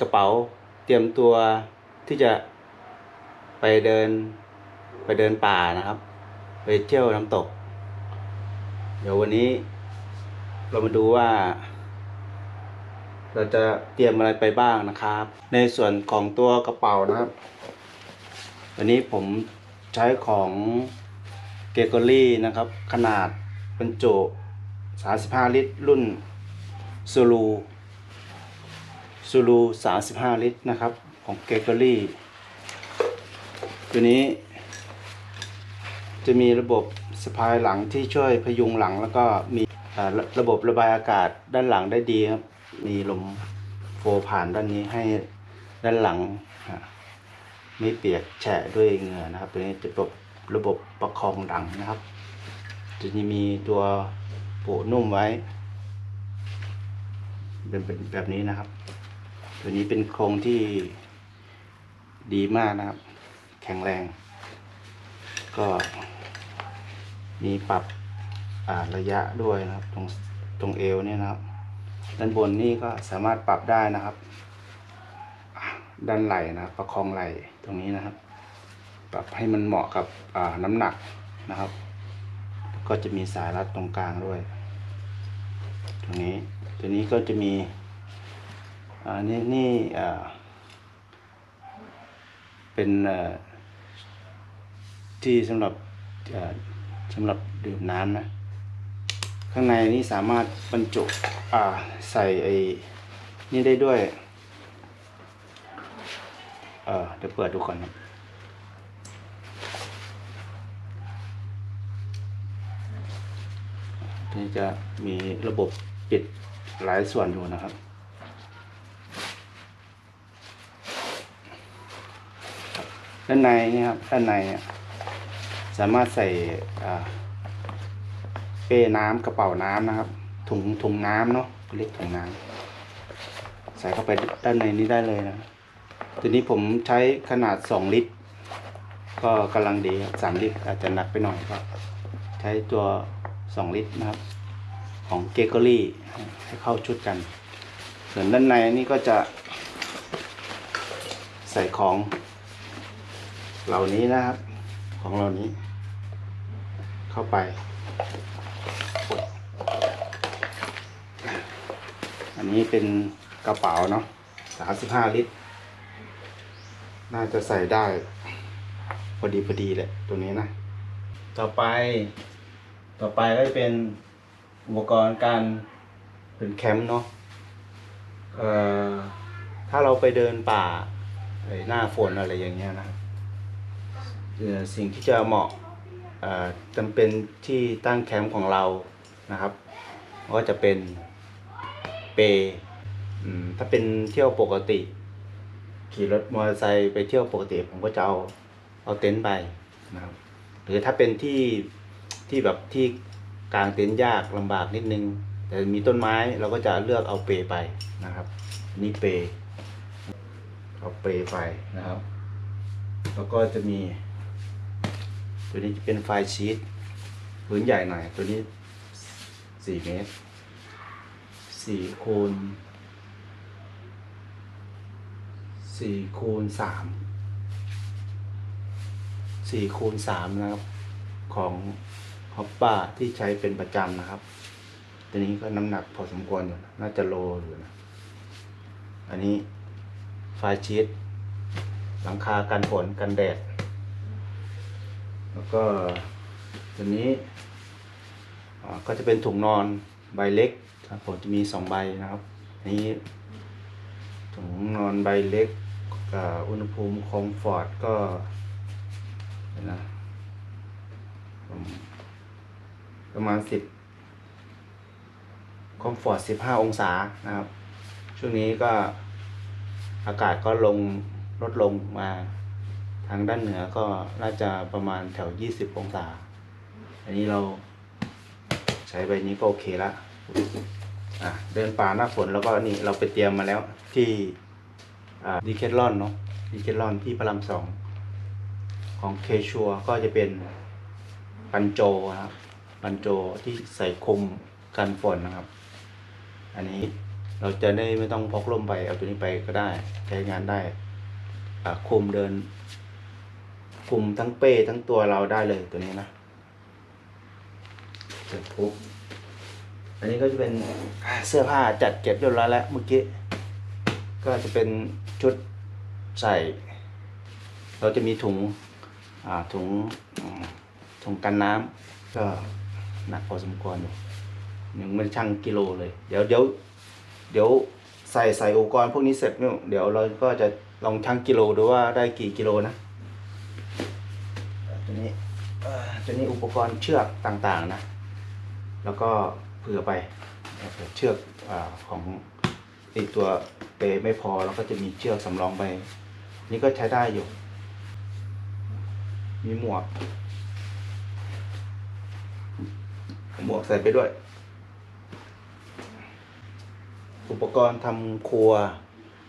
กระเป๋า เตรียมตัวที่จะไปเดินไปเดินป่านะครับ ไปเที่ยวน้ำตก เดี๋ยววันนี้เรามาดูว่า เราจะเตรียมอะไรไปบ้างนะครับ ในส่วนของตัวกระเป๋านะครับ วันนี้ผมใช้ของเกเกอรี่นะครับ ขนาดบรรจุ 35 ลิตร รุ่นซูลู ซูลู35 ลิตรนะครับ ของเกเกอรี่ ตัวนี้ จะมีระบบสะพายหลังที่ช่วยพยุงหลังแล้วก็มีระบบระบายอากาศด้านหลังได้ดีครับ มีลมโฟผ่านด้านนี้ให้ด้านหลัง ไม่เปียกแฉะด้วยเหงื่อนะครับ ตัวนี้จะระบบระบบประคองหลังนะครับ จะมีตัวโปะนุ่มไว้ เป็นแบบนี้นะครับ ตัวนี้เป็นโครงที่ดีมากนะครับ แข็งแรง ก็มีปรับระยะด้วยนะครับ ตรงตรงเอวเนี่ยนะครับ ด้านบนนี่ก็สามารถปรับได้นะครับ ด้านไหล่นะประคองไหล่ตรงนี้นะครับ ปรับให้มันเหมาะกับน้ำหนักนะครับ ก็จะมีสายรัดตรงกลางด้วย ตรงนี้ตัวนี้ก็จะมี อ่านี่นี่เป็นที่สำหรับสำหรับดื่มน้ำนะ ข้างในนี่สามารถบรรจุใส่ไอ้นี่ได้ด้วยเเดี๋ยวเปิดดูก่อนครับนี่จะมีระบบปิดหลายส่วนอยู่นะครับ ด้านในนี่ครับด้านในเนี่ยสามารถใส่เป้น้ำกระเป๋าน้ำนะครับ ถุงถุงน้ำเนาะเรียกถุงน้ำใส่เข้าไปด้านในนี้ได้เลยนะทีนี้ผมใช้ขนาด 2 ลิตร ก็กำลังดีสามลิตร อาจจะหนักไปหน่อยก็ใช้ตัว 2 ลิตรนะครับ ของเกเกอรี่ให้เข้าชุดกัน ส่วนด้านในนี่ก็จะใส่ของ เหล่านี้นะครับ ของเหล่านี้ เข้าไป อันนี้เป็นกระเป๋าเนาะสามสิบห้าลิตร น่าจะใส่ได้ พอดีพอดีแหละตัวนี้นะ ต่อไป ต่อไปก็จะเป็นอุปกรณ์การเป็นแคมป์เนาะเอ่อถ้าเราไปเดินป่าไอ้หน้าฝนอะไรอย่างเงี้ยนะ สิ่งที่จะเหมาะจำเป็นที่ตั้งแคมป์ของเรานะครับ ก็จะเป็นเปถ้าเป็นเที่ยวปกติ ขี่รถมอเตอร์ไซค์ไปเที่ยวปกติ ผมก็จะเอาเอาเต็นท์ไปนะครับ หรือถ้าเป็นที่ที่แบบที่กลางเต็นท์ยากลำบากนิดนึง แต่มีต้นไม้เราก็จะเลือกเอาเปไปนะครับนนี่เปเอาเปไปนะครับ แล้วก็จะมี ตัวนี้จะเป็นไฟชีตพื้นใหญ่หน่อย ตัวนี้สี่เมตรสี่คูณสี่คูณสามสี่คูณสามนะครับ ของฮอปป้าที่ใช้เป็นประจำนะครับ ตัวนี้ก็น้ำหนักพอสมควรอยู่นะน่าจะโลอยู่นะ อันนี้ไฟชีตหลังคากันฝนกันแดด แล้วก็ตัวนี้ก็จะเป็นถุงนอนใบเล็กครับผมจะมีสองใบนะครับนี้ถุงนอนใบเล็กกับอุณหภูมิคอมฟอร์ตก็นะประมาณสิบคอมฟอร์ตสิบห้าองศานะครับ ช่วงนี้ก็อากาศก็ลงลดลงมา ทางด้านเหนือก็น่าจะประมาณแถว 20 องศา อันนี้เราใช้ใบนี้ก็โอเคละอะเดินป่าหน้าฝนแล้วก็นี่เราไปเตรียมมาแล้วที่ดีเคทลอนเนาะดีเคทลอนที่พระรามสองของเคชัวก็จะเป็นปันโจนะครับปันโจที่ใส่คุมกันฝนนะครับ อันนี้เราจะได้ไม่ต้องพกร่มไปเอาตัวนี้ไปก็ได้ใช้งานได้อ่าคุมเดิน คุมทั้งเป้ทั้งตัวเราได้เลยตัวนี้นะเสร็จปุ๊บอันนี้ก็จะเป็นเสื้อผ้าจัดเก็บเรียบร้อยแล้วเมื่อกี้ ก็จะเป็นชุดใส่ เราจะมีถุงอ่าถุงถุงกันน้ำก็หนักพอสมควรอยู่ยังไม่ชั่งกิโลเลย เดี๋ยวเดี๋ยวเดี๋ยวใส่ใส่อุปกรณ์พวกนี้เสร็จเนี่ยเดี๋ยวเราก็จะลองชั่งกิโลดูว่าได้กี่กิโลนะ ตัวนี้ตัวนี้อุปกรณ์เชือกต่างๆนะ แล้วก็เผื่อไปเผื่อเชือกอของไอตัวเปไม่พอเราก็จะมีเชือกสำรองไป นี่ก็ใช้ได้อยู่ มีหมวก หมวกใส่ไปด้วย อุปกรณ์ทำครัว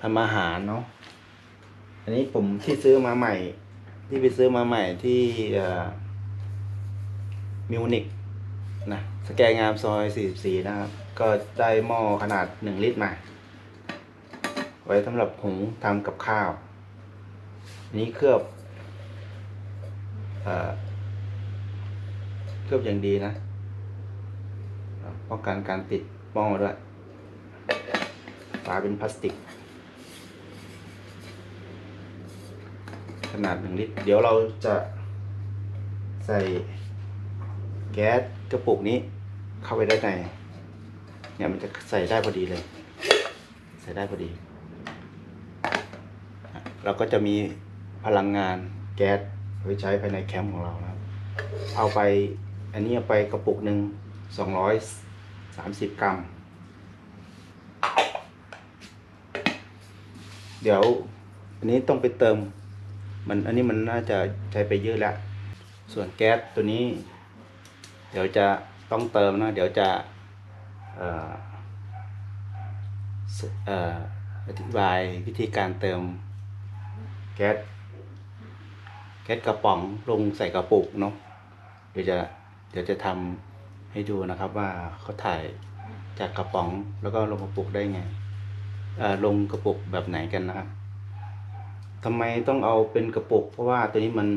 ทำอาหารเนาะ อันนี้ผมที่ซื้อมาใหม่ ที่ไปซื้อมาใหม่ที่มิวนิกนะสแกนงามซอย 44 นะครับ ก็ได้หม้อขนาด 1 ลิตรมาไว้สำหรับหุงทำกับข้าว นี้เคลือบเอเคลือบอย่างดีนะอ่าป้องกันการติดหม้อด้วยฝาเป็นพลาสติก ขนาดหนึ่งลิตร เดี๋ยวเราจะใส่แก๊สกระปุกนี้เข้าไปได้ในเนี่ยมันจะใส่ได้พอดีเลย ใส่ได้พอดี เราก็จะมีพลังงานแก๊สไว้ใช้ภายในแคมป์ของเรานะครับ เอาไปอันนี้เอาไปกระปุกหนึ่งสองร้อยสามสิบกรัม เดี๋ยวอันนี้ต้องไปเติม มันอันนี้มันน่าจะใช้ไปเยอะแล้ว ส่วนแก๊สตัวนี้ เดี๋ยวจะต้องเติมนะ เดี๋ยวจะอธิบายวิธีการเติมแก๊สแก๊สกระป๋องลงใส่กระปุกเนาะเดี๋ยวจะเดี๋ยวจะทำให้ดูนะครับว่าเขาถ่ายจากกระป๋องแล้วก็ลงกระปุกได้ไงลงกระปุกแบบไหนกันนะครับ ทำไมต้องเอาเป็นกระปุก เพราะว่าตัวนี้มัน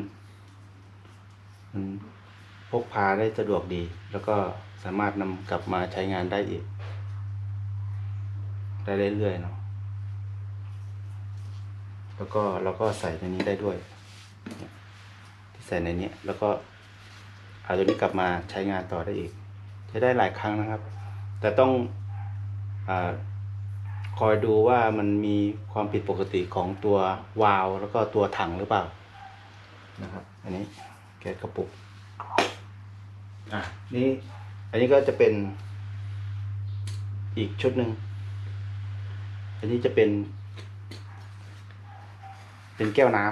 มันพกพาได้สะดวกดี แล้วก็สามารถนำกลับมาใช้งานได้อีก ได้เรื่อยๆเนาะแล้วก็เราก็ใส่ในนี้ได้ด้วย ที่ใส่ในนี้แล้วก็เอาตัวนี้กลับมาใช้งานต่อได้อีกใช้ได้หลายครั้งนะครับ แต่ต้องอา คอยดูว่ามันมีความผิดปกติของตัววาล์วแล้วก็ตัวถังหรือเปล่า นะครับ อันนี้แก๊สกระปุก อะนี่ อันนี้ก็จะเป็นอีกชุดหนึ่ง อันนี้จะเป็น เป็นแก้วน้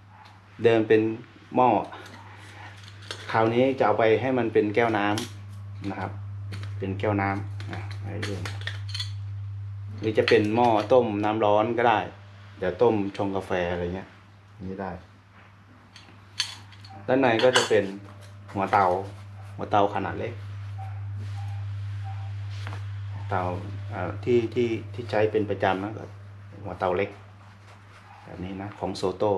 ำเดิมเป็นหม้อ คราวนี้จะเอาไปให้มันเป็นแก้วน้ำนะครับ เป็นแก้วน้ำอะให้ดู หรือจะเป็นหม้อต้มน้ำร้อนก็ได้เดี๋ยวต้มชงกาแฟอะไรเงี้ยอันนี้ได้ ด้านในก็จะเป็นหัวเตา หัวเตาขนาดเล็ก เตาอ่าที่ที่ที่ใช้เป็นประจำนะก็หัวเตาเล็กแบบนี้นะของโซโต้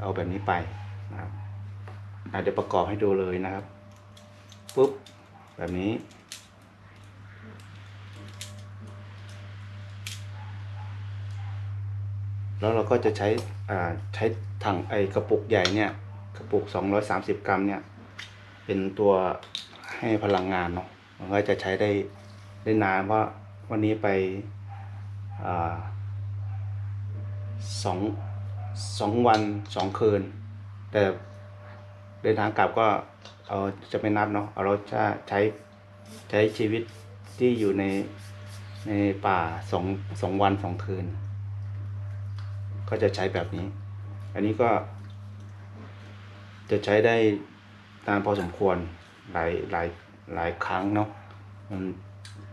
เอาแบบนี้ไปนะครับอะ เดี๋ยวประกอบให้ดูเลยนะครับปุ๊บแบบนี้ แล้วเราก็จะใช้ใช้ถังไอกระปุกใหญ่เนี่ยกระปุก 230 กรัมเนี่ย เป็นตัวให้พลังงานเนาะมันก็จะใช้ได้ได้นานเพราะวันนี้ไปอสองสองวันสองคืน แต่ เดินทางกลับก็เอาจะไม่นับเนาะเอาเราจะใช้ใช้ชีวิตที่อยู่ในในป่าสองสองวันสองคืน ก็จะใช้แบบนี้ อันนี้ก็ จะใช้ได้นานพอสมควรหลายหลายหลายครั้งเนาะมัน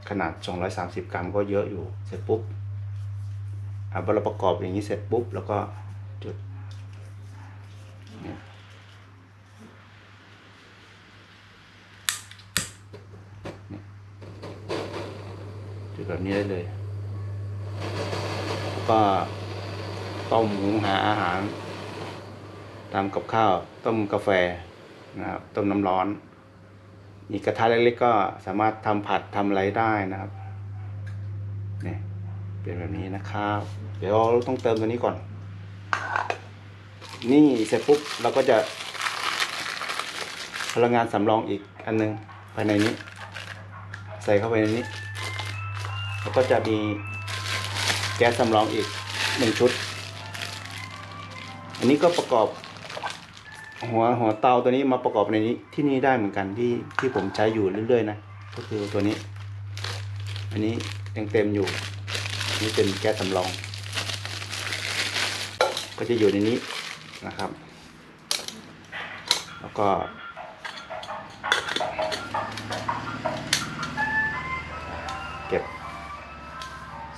ขนาด 230 กรัมก็เยอะอยู่เสร็จปุ๊บอะพอเราประกอบอย่างนี้เสร็จปุ๊บแล้วก็จุดเนี่ย แบบนี้ได้เลยแล้วก็ต้มหุงหาอาหารทำกับข้าว ต้มกาแฟนะครับ ต้มน้ำร้อนมีกระทะเล็กๆก็สามารถทำผัดทำอะไรได้นะครับเนี่ยเป็นแบบนี้นะครับ เดี๋ยวเราต้องเติมตัวนี้ก่อน นี่เสร็จปุ๊บเราก็จะพลังงานสำรองอีกอันหนึงภายในนี้ ใส่เข้าไปในนี้ แล้วก็จะมีแก๊สสำรองอีกหนึ่งชุด อันนี้ก็ประกอบหัวหัวเตาตัวนี้มาประกอบในนี้ที่นี่ได้เหมือนกันที่ที่ผมใช้อยู่เรื่อยๆนะก็คือตัวนี้ อันนี้ยังเต็มอยู่นี่เป็นแก๊สสำรอง ก็จะอยู่ในนี้นะครับ แล้วก็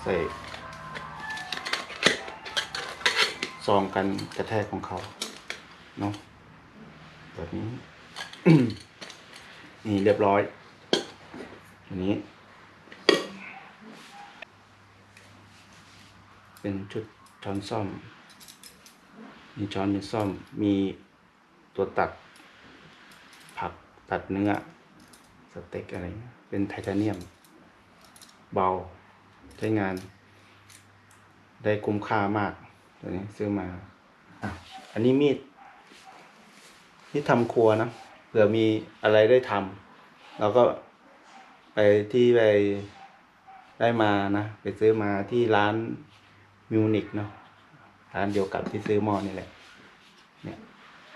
ส่ซองกันกระแทกของเขาเนาะแบบนี้ นี่เรียบร้อยอันนี้ เป็นชุดช้อนซ่อม มีช้อนมีซ่อม มีตัวตัด ผักตัดเนื้อ สเต็กอะไรเงี้ยเป็นไทเทเนียม เบา ใช้งาน ได้คุ้มค่ามาก ตัวนี้ซื้อมาอันนี้มีดที่ทำครัวนะเผื่อมีอะไรได้ทำเราก็ไปที่ไปได้มานะ ไปซื้อมาที่ร้านมิวนิกเนาะร้านเดียวกับที่ซื้อหม้อนี่แหละเนี่ย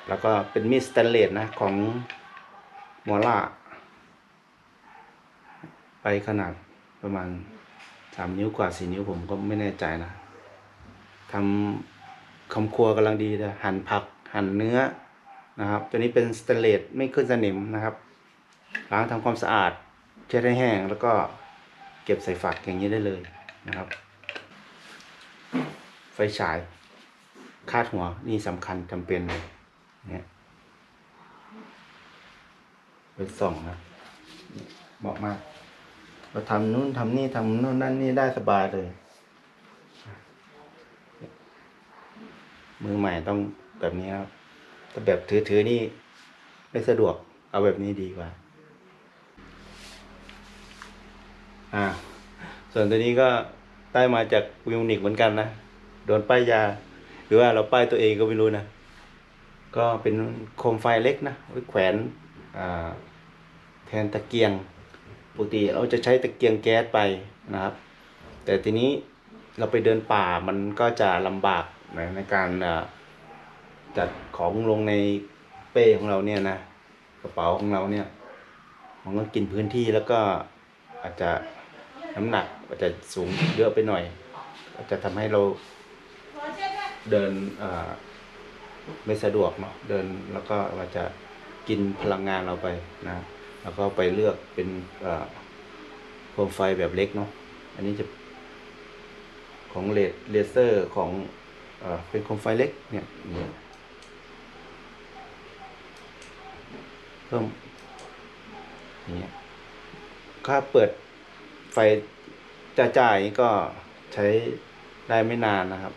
แล้วก็เป็นมีดสแตนเลสนะ ของมอล่า ไปขนาดประมาณ สามนิ้วกว่าสี่นิ้วผมก็ไม่แน่ใจนะทำคำครัวกำลังดีเลยหั่นผักหั่นเนื้อนะครับ ตัวนี้เป็นสเตนเลสไม่ขึ้นสนิมนะครับ ล้างทำความสะอาดเช็ดให้แห้ง แล้วก็เก็บใส่ฝักอย่างนี้ได้เลยนะครับ ไฟฉาย คาดหัวนี่สำคัญจำเป็นเลยเนี่ยไปส่องนะเหมาะมาก เราทำนู่นทำนี่ทำนู่นนั่นนี่ได้สบายเลย มือใหม่ต้องแบบนี้ครับถ้าแบบถือๆนี่ไม่สะดวก เอาแบบนี้ดีกว่า อ่า ส่วนตัวนี้ก็ได้มาจากวิวนิกเหมือนกันนะ โดนป้ายยา หรือว่าเราป้ายตัวเองก็ไม่รู้นะ ก็เป็นโคมไฟเล็กนะไว้แขวนแทนตะเกียง ปกติเราจะใช้ตะเกียงแก๊สไปนะครับ แต่ทีนี้เราไปเดินป่ามันก็จะลำบากในในการจัดของลงในเป้ของเราเนี่ยนะกระเป๋าของเราเนี่ย มันก็กินพื้นที่แล้วก็อาจจะน้ำหนักอาจจะสูงเยอะไปหน่อย อาจจะทำให้เราเดินไม่สะดวกเนาะเดินแล้วก็อาจจะกินพลังงานเราไปนะ แล้วก็ไปเลือกเป็นโคมไฟแบบเล็กเนาะ อันนี้จะของเลดเลเซอร์ของอเป็นโคมไฟเล็กเนี่ยเพิ่มอย่างเงี้ยถ้าเปิดไฟจ่ายก็ใช้ได้ไม่นานนะครับ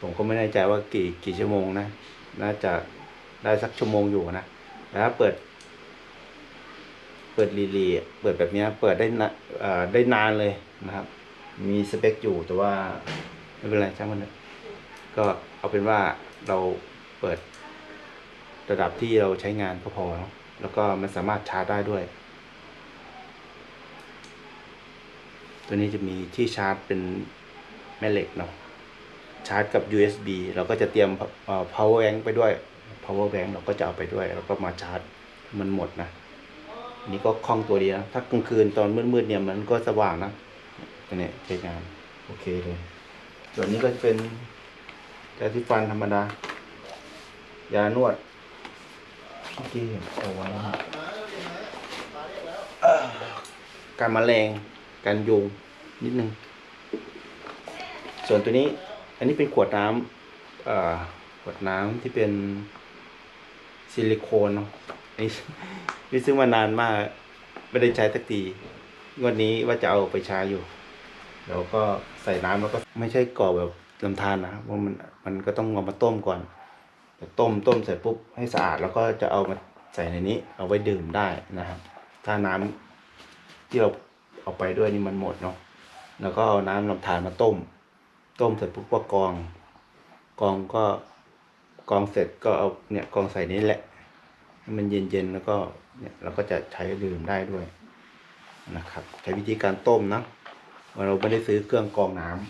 ผมก็ไม่แน่ใจว่ากี่กี่ชั่วโมงนะ น่าจะได้สักชั่วโมงอยู่นะแต่ถ้าเปิด เปิดรีลีเปิดแบบนี้เปิดได้นะเอ่อได้นานเลยนะครับ มีสเปคอยู่แต่ว่าไม่เป็นไรช่างมันเลยก็เอาเป็นว่าเราเปิดระดับที่เราใช้งานก็พอเนอะแล้วก็มันสามารถชาร์จได้ด้วย ตัวนี้จะมีที่ชาร์จเป็นแม่เหล็กเนาะชาร์จกับ USB เราก็จะเตรียมเอ่อ power bank ไปด้วย power bank เราก็จะเอาไปด้วย แล้วก็มาชาร์จมันหมดนะ นนี้ก็คล่องตัวดีนะ ถ้ากลางคืนตอนมืดๆเนี่ยมันก็สว่างนะตัวเนี้ยใช้งานโอเคเลย ส่วนนี้ก็จะเป็นยาที่ฟันธรรมดา ยานวดเมื่อกี้เอาไว้เอ่อการแมลงการยุงนิดนึง ส่วนตัวนี้ อันนี้เป็นขวดน้ำขวดน้ำที่เป็นซิลิโคนเนาะ นนี้นี่ซื้อมานานมากไม่ได้ใช้สักทีงวันนี้ว่าจะเอาไปใช้อยู่เราก็ใส่น้ำแล้วก็ไม่ใช่กรอกแบบลำธารนะเพราะมันมันก็ต้องเอามาต้มก่อนต้มต้มเสร็จปุ๊บให้สะอาดแล้วก็จะเอามาใส่ในนี้ เอาไว้ดื่มได้นะครับ ถ้าน้ำที่เราเอาไปด้วยนี่มันหมดเนาะแล้วก็เอาน้ำลำธารมาต้ม ต้มเสร็จปุ๊บก็กอง กองก็กองเสร็จก็เอาเนี่ยกองใส่นี้แหละ มันเย็นๆแล้วก็เนี่ยเราก็จะใช้ดื่มได้ด้วยนะครับ ใช้วิธีการต้มนะเราไม่ได้ซื้อเครื่องกรองน้ำ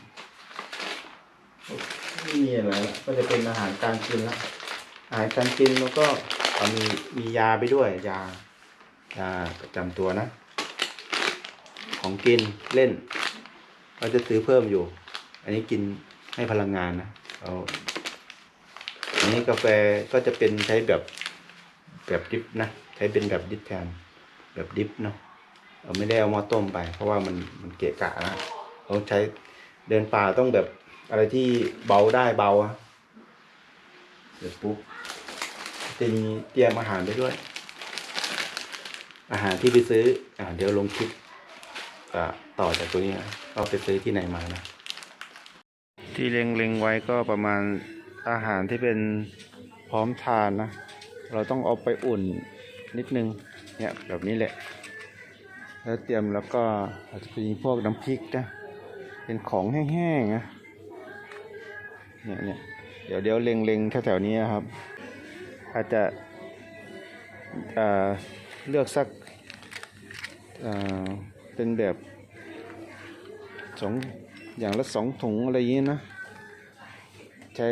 ไม่มีอะไรละก็จะเป็นอาหารการกินละอาหารการกินแล้วก็เอามีมียาไปด้วย ยายาประจำตัวนะ ของกินเล่นเราจะซื้อเพิ่มอยู่ อันนี้กินให้พลังงานนะเอาอันนี้กาแฟก็จะเป็นใช้แบบ แบบดิฟนะ ใช้เป็นแบบดิฟแทน แบบดิฟเนาะเราไม่ได้เอามาต้มไป เพราะว่ามันมันเกะกะนะเราใช้เดินป่าต้องแบบอะไรที่เบาได้เบาอะเสร็จปุ๊บจะมีเตรียมอาหารไปด้วย อาหารที่ไปซื้ออ่าเดี๋ยวลงคลิปต่อจากตัวนี้นะเราไปซื้อที่ไหนมานะ ที่เล็งเล็งๆไว้ก็ประมาณอาหารที่เป็นพร้อมทานนะ เราต้องเอาไปอุ่นนิดนึงเนี่ยแบบนี้แหละ แล้วเตรียมแล้วก็อาจจะเป็นพวกน้ำพริกนะเป็นของแห้งๆนะเนี่ยเนี่ยเดี๋ยวเดี๋ยวเล็งๆแถวๆนี้นครับ อาจจะเลือกสักเป็นแบบสองอย่างละสองถุงอะไรอย่างนี้นะ ใช้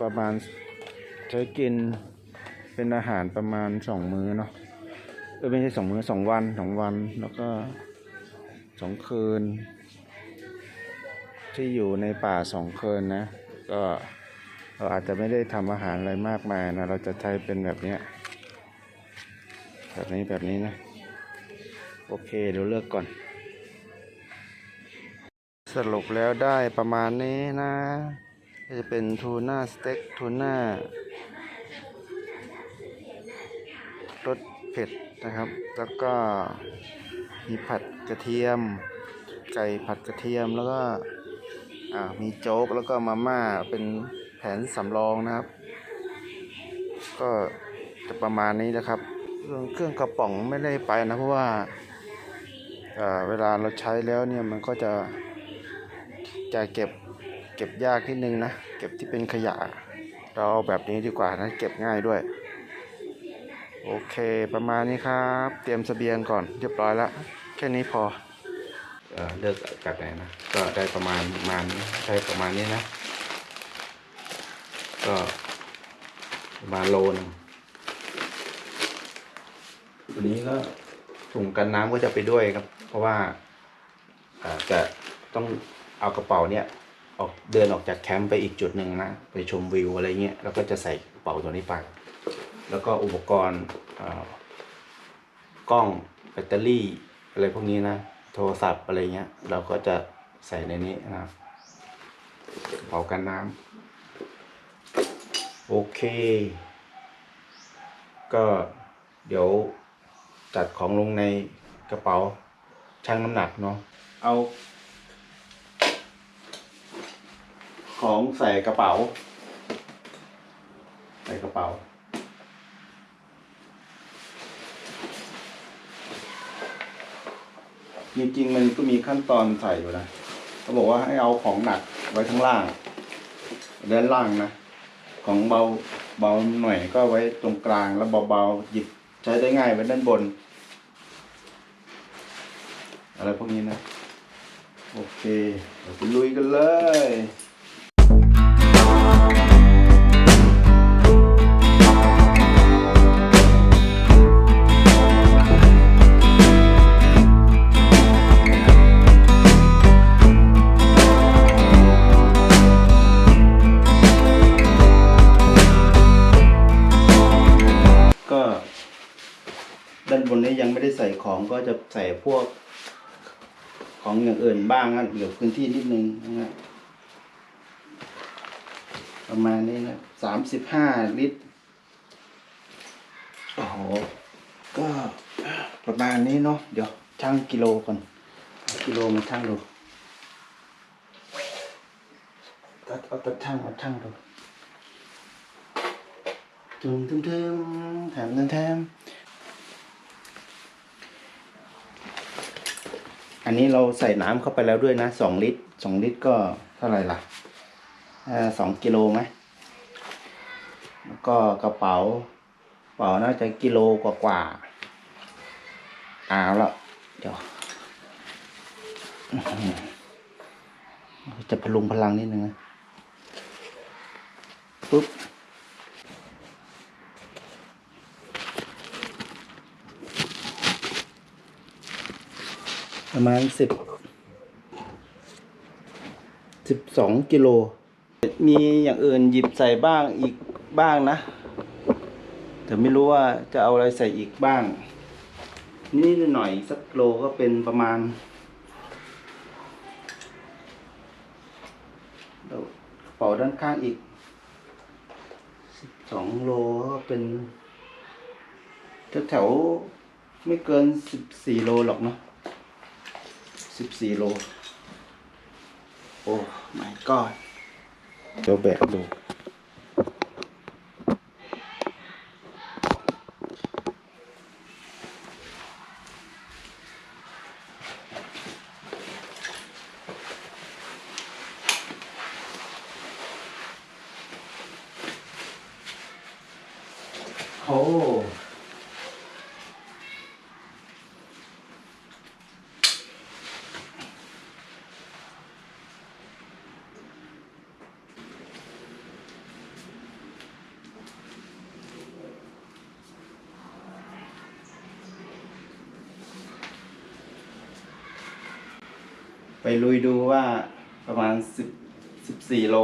ประมาณใช้กิน เป็นอาหารประมาณสองมื้อเนาะเออไม่ใช่สองมื้อสองวันสองวันแล้วก็สองคืน ที่อยู่ในป่าสองคืนนะ ก็เราอาจจะไม่ได้ทำอาหารอะไรมากมายนะ เราจะใช้เป็นแบบเนี้ยแบบนี้แบบนี้นะ โอเคเดี๋ยวเลือกก่อน สรุปแล้วได้ประมาณนี้นะจะเป็นทูน่าสเต็กทูน่ารส เผ็ดนะครับ แล้วก็มีผัดกระเทียม ไก่ผัดกระเทียมแล้วก็มีโจ๊กแล้วก็มาม่าเป็นแผนสำรองนะครับ ก็จะประมาณนี้นะครับ เรื่องเครื่องกระป๋องไม่ได้ไปนะเพราะว่าเอ่อเวลาเราใช้แล้วเนี่ยมันก็จะจะเก็บเก็บยากนิดนึงนะ เก็บที่เป็นขยะ เราเอาแบบนี้ดีกว่านะ เก็บง่ายด้วย โอเคประมาณนี้ครับ เตรียมสเสบียงก่อนเรียบร้อยแล้ว แค่นี้พอเออเลือกแบบไหนนะ ก็ได้ประมาณประมาณได้ประมาณนี้นะ ก็ประมาณโลนึงตัวนี้ก็ถุงกันน้ำก็จะไปด้วยครับ เพราะว่าอ่าจะต้องเอากระเป๋าเนี่ยออกเดินออกจากแคมป์ไปอีกจุดหนึ่งนะ ไปชมวิวอะไรเงี้ยแล้วก็จะใส่กระเป๋าตัวนี้ไป แล้วก็อุปกรณ์กล้องแบตเตอรี่อะไรพวกนี้นะโทรศัพท์อะไรเงี้ย เราก็จะใส่ในนี้นะเป๋ากันน้ำโอเค ก็เดี๋ยวจัดของลงในกระเป๋าชั่งน้ำหนักเนาะเอา ของใส่กระเป๋า ใส่กระเป๋า จริงๆมันก็มีขั้นตอนใส่อยู่นะเขาบอกว่าให้เอาของหนักไว้ข้างล่างด้านล่างนะของเบาเบาหน่อยก็ไว้ตรงกลางแล้วเบาๆหยิบใช้ได้ง่ายไว้ด้านบน อะไรพวกนี้นะ โอเคเดี๋ยวไปลุยกันเลย ของก็จะใส่พวกของอย่างอื่นบ้างนะเหลือพื้นที่นิดนึงนะฮะประมาณนี้นะสามสิบห้าลิตร โอ้โห ก็ประมาณนี้เนาะ เดี๋ยวชั่งกิโลก่อน กิโลมาชั่งดูตัดเอาตัดช่างเอาช่างดู ตึมตึมตึมแถมแถมแถม อันนี้เราใส่น้ำเข้าไปแล้วด้วยนะสองลิตรสองลิตรก็เท่าไหร่ล่ะสองกิโลไหมแล้วก็กระเป๋ากระเป๋าน่าจะกิโลกว่ากว่าเอาละเดี๋ยว จะพลุงพลังนิดนึงนะปุ๊บ ประมาณสิบสิบสองกิโล มีอย่างอื่นหยิบใส่บ้างอีกบ้างนะ แต่ไม่รู้ว่าจะเอาอะไรใส่อีกบ้างนิดหน่อยสักโลก็เป็นประมาณกระเป๋าด้านข้างอีกสิบสองโลก็เป็นแถวๆไม่เกินสิบสี่โลหรอกเนาะ สิบสี่โล โอ้ my god เดี๋ยวแบกดู โอ้ ไปลุยดูว่าประมาณสิบสิบสี่โล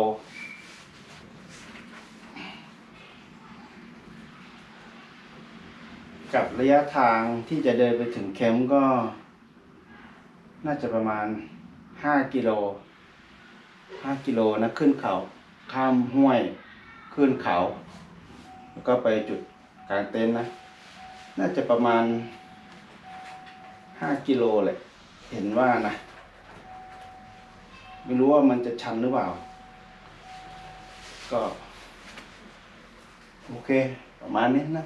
กับระยะทางที่จะเดินไปถึงแคมป์ก็ น่าจะประมาณห้ากิโลห้ากิโลนะขึ้นเขา ข้ามห้วยขึ้นเขา แล้วก็ไปจุดกลางเต็นท์นะ น่าจะประมาณห้ากิโลเลยเห็นว่านะ ไม่รู้ว่ามันจะชันหรือเปล่า ก็ โอเค ประมาณนี้นะ